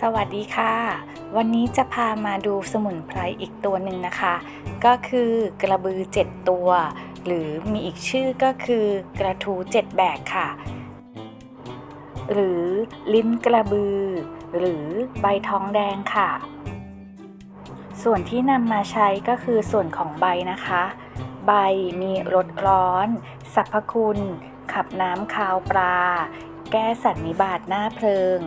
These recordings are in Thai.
สวัสดีค่ะ วันนี้จะพามาดูสมุนไพรอีกตัวหนึ่งนะคะ ก็คือกระบือ 7 ตัว หรือมีอีกชื่อก็คือกระทู7แบกค่ะ หรือลิ้นกระบือ หรือใบท้องแดงค่ะ ส่วนที่นำมาใช้ก็คือส่วนของใบนะคะ ใบมีรสร้อนสรรพคุณ ขับน้ำคาวปลา แก้สันนิบาตหน้าเพลิง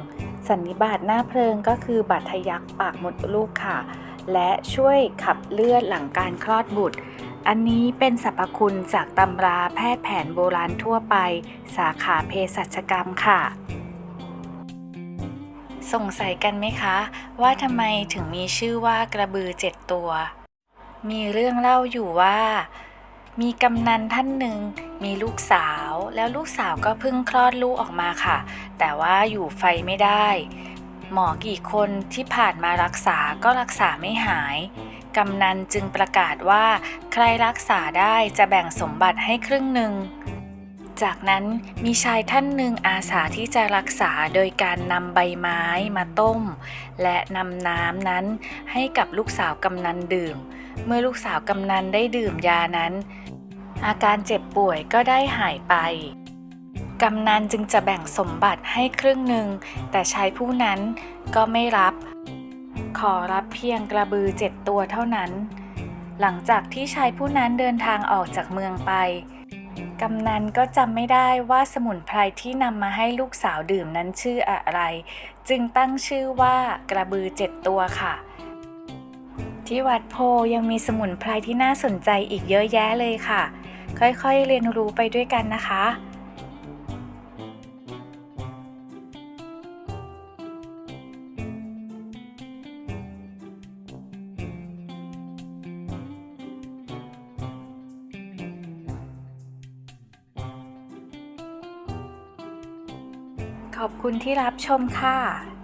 สันนิบาตหน้าเพลิงก็คือบาดทะยักปากมดลูกค่ะ และช่วยขับเลือดหลังการคลอดบุตร อันนี้เป็นสรรพคุณจากตำราแพทย์แผนโบราณทั่วไป สาขาเภสัชกรรมค่ะ สงสัยกันไหมคะ ว่าทำไมถึงมีชื่อว่ากระบือเจ็ดตัว มีเรื่องเล่าอยู่ว่า มีกำนันท่านหนึ่งมีลูกสาวแล้วลูกสาวก็เพิ่งคลอดลูกออกมาค่ะ แต่ว่าอยู่ไฟไม่ได้ หมอกี่คนที่ผ่านมารักษาก็รักษาไม่หาย กำนันจึงประกาศว่า ใครรักษาได้จะแบ่งสมบัติให้ครึ่งหนึ่ง จากนั้นมีชายท่านหนึ่งอาสาที่จะรักษาโดยการนำใบไม้มาต้ม และนำน้ำนั้นให้กับลูกสาวกำนันดื่ม เมื่อลูกสาวกำนันได้ดื่มยานั้น อาการเจ็บป่วยก็ได้หายไป กำนันจึงจะแบ่งสมบัติให้ครึ่งหนึ่ง แต่ชายผู้นั้นก็ไม่รับ ขอรับเพียงกระบือเจ็ดตัวเท่านั้น หลังจากที่ชายผู้นั้นเดินทางออกจากเมืองไป กำนันก็จำไม่ได้ว่าสมุนไพรที่นำมาให้ลูกสาวดื่มนั้นชื่ออะไร จึงตั้งชื่อว่ากระบือเจ็ดตัวค่ะ ที่วัดโพยังมีสมุนไพรที่น่าสนใจอีกเยอะแยะเลยค่ะ ค่อยๆเรียนรู้ไปด้วยกันนะคะขอบคุณที่รับชมค่ะ